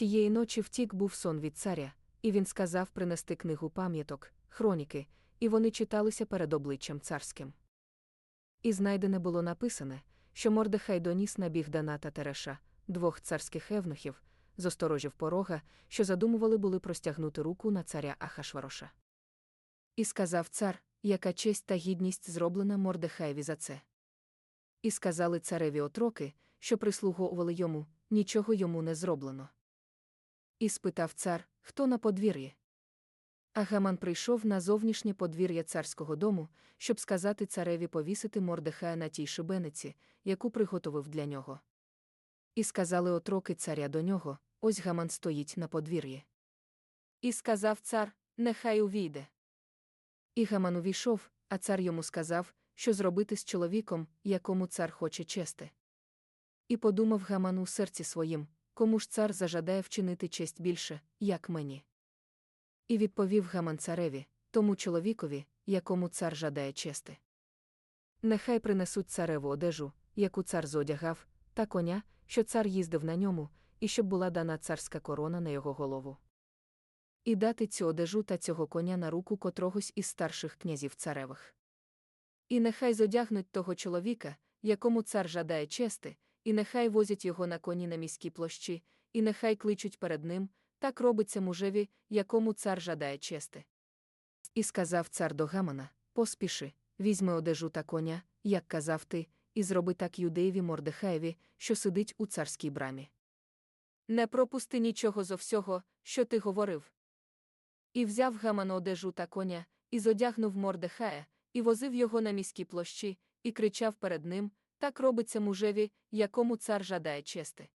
Тієї ночі втік був сон від царя, і він сказав принести книгу пам'яток, хроніки, і вони читалися перед обличчям царським. І знайдене було написане, що Мордехай доніс на Бігдана та Тереша, двох царських евнухів, з осторожів порога, що задумували були простягнути руку на царя Ахашвароша. І сказав цар, яка честь та гідність зроблена Мордехаєві за це. І сказали цареві отроки, що прислуговували йому, нічого йому не зроблено. І спитав цар, хто на подвір'ї. А Гаман прийшов на зовнішнє подвір'я царського дому, щоб сказати цареві повісити Мордехая на тій шибениці, яку приготовив для нього. І сказали отроки царя до нього: ось Гаман стоїть на подвір'ї. І сказав цар, нехай увійде. І Гаман увійшов, а цар йому сказав, що зробити з чоловіком, якому цар хоче чести. І подумав Гаман у серці своїм, кому ж цар зажадає вчинити честь більше, як мені. І відповів Гаман цареві, тому чоловікові, якому цар жадає чести. Нехай принесуть цареву одежу, яку цар зодягав, та коня, що цар їздив на ньому, і щоб була дана царська корона на його голову. І дати цю одежу та цього коня на руку котрогось із старших князів царевих. І нехай зодягнуть того чоловіка, якому цар жадає чести, і нехай возять його на коні на міській площі, і нехай кличуть перед ним, так робиться мужеві, якому цар жадає чести. І сказав цар до Гамана: Поспіши, візьми одежу та коня, як казав ти, і зроби так юдеєві Мордехаєві, що сидить у царській брамі. Не пропусти нічого зо всього, що ти говорив. І взяв Гаман одежу та коня, і зодягнув Мордехая, і возив його на міській площі, і кричав перед ним: так робиться мужеві, якому цар жадає чести.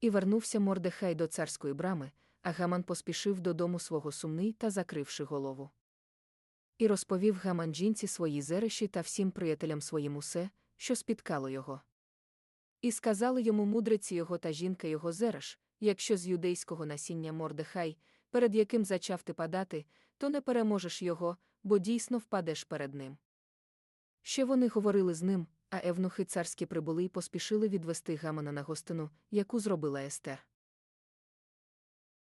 І вернувся Мордехай до царської брами, а Гаман поспішив додому свого сумний та закривши голову. І розповів Гаман жінці свої зерещі та всім приятелям своїм усе, що спіткало його. І сказали йому мудреці його та жінка його зереш, якщо з юдейського насіння Мордехай, перед яким зачав ти падати, то не переможеш його, бо дійсно впадеш перед ним. Ще вони говорили з ним, а евнухи царські прибули й поспішили відвести Гамана на гостину, яку зробила Естер.